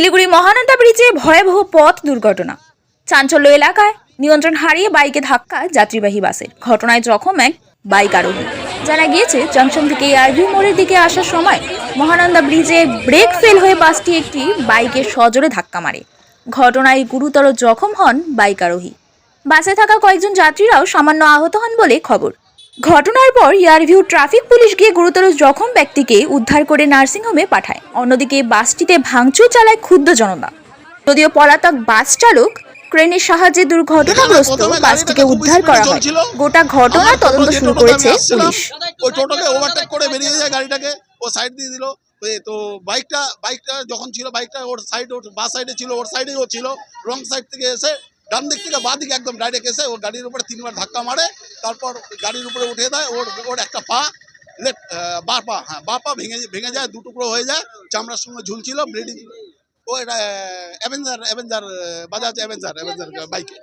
শিলিগুড়ি মহানন্দা ব্রিজে ভয়াবহ পথ দুর্ঘটনা। চাঞ্চল্য এলাকায় নিয়ন্ত্রণ হারিয়ে বাইকে ধাক্কা যাত্রীবাহী বাসের। ঘটনায় জখম এক বাইক আরোহী। জানা গিয়েছে, জংশন থেকে আরভি মোড়ের দিকে আসার সময় মহানন্দা ব্রিজে ব্রেক ফেল হয়ে বাসটি একটি বাইকের সজোরে ধাক্কা মারে। ঘটনায় গুরুতর জখম হন বাইক আরোহী। বাসে থাকা কয়েকজন যাত্রীরাও সামান্য আহত হন বলে খবর। ঘটনার পর ইয়ারভিউ ট্রাফিক পুলিশ গিয়ে গুরুতর জখম ব্যক্তিকে উদ্ধার করে নার্সিংহোমে পাঠায়। অন্যদিকে বাসটিতে ভাঙচুর চালায় ক্ষুব্ধ জনতা। যদিও পলাতক বাস চালক ক্রেনের সাহায্যে দুর্ঘটনাগ্রস্ত বাসটিকে উদ্ধার করা হয়। গোটা ঘটনার তদন্ত শুরু করেছে পুলিশ। ওই টোটোকে ওভারটেক করে বেরিয়ে যায় গাড়িটাকে ও সাইড দিয়ে দিল। তো বাইকটা বাইকটা যখন ছিল বাইকটা ওর সাইড ওর বা সাইডে ছিল ওর সাইডে ও ছিল রং সাইড থেকে এসে ডান দিক থেকে বাঁ দিকে একদম ডাইরেক্ট এসে ওর গাড়ির উপরে তিনবার ধাক্কা মারে তারপর গাড়ির উপরে উঠে দেয় ওর ওর একটা পা লেফট বা পা হ্যাঁ বা পা ভেঙে ভেঙে যায় দুটুকরো হয়ে যায় চামড়ার সঙ্গে ঝুলছিল ব্লিডিং ও এটা Avenger Avenger Bajaj Avenger Avenger বাইকে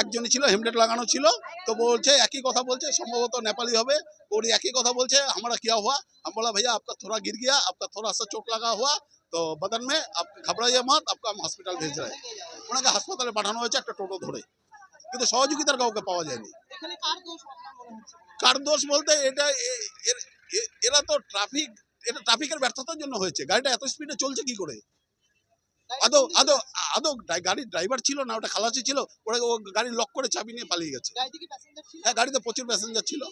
একজনই ছিল হেমলেট লাগানো ছিল তো বলছে একই কথা বলছে সম্ভবত নেপালি হবে ওর একই কথা বলছে আমরা কিয়া হওয়া আমি বলা ভাইয়া আপনার থোড়া গির গিয়া আপনার থোড়া সা চোট লাগা হওয়া তো বদন মে আপ ঘবড়াইয়ে মত আপনার হসপিটাল ভেজ রায় ওনাকে হাসপাতালে পাঠানো হয়েছে একটা টোটো ধরে। কিন্তু সহযোগিতার কাউকে পাওয়া যায়নি। কার দোষ বলতে এটা এর- তো ট্রাফিক এটা ট্রাফিকের ব্যর্থতার জন্য হয়েছে। গাড়িটা এত স্পিডে চলছে কি করে? আদৌ আদৌ আদৌ গাড়ির ড্রাইভার ছিল না ওটা খালাসি ছিল ওরা ও গাড়ি লক করে চাবি নিয়ে পালিয়ে গেছে। হ্যাঁ গাড়িতে প্রচুর প্যাসেঞ্জার ছিল।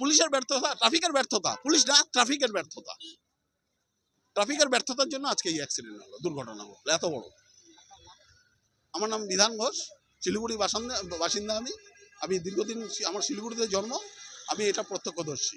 পুলিশের ব্যর্থতা, ট্রাফিকের ব্যর্থতা, পুলিশ না, ট্রাফিকের ব্যর্থতা। ট্রাফিকের ব্যর্থতার জন্য আজকে এই অ্যাক্সিডেন্ট হলো, দুর্ঘটনা হলো এত বড়। আমার নাম বিধান ঘোষ, শিলিগুড়ি বাসিন্দা বাসিন্দা আমি। আমি দীর্ঘদিন আমার শিলিগুড়িতে জন্ম, আমি এটা প্রত্যক্ষদর্শী।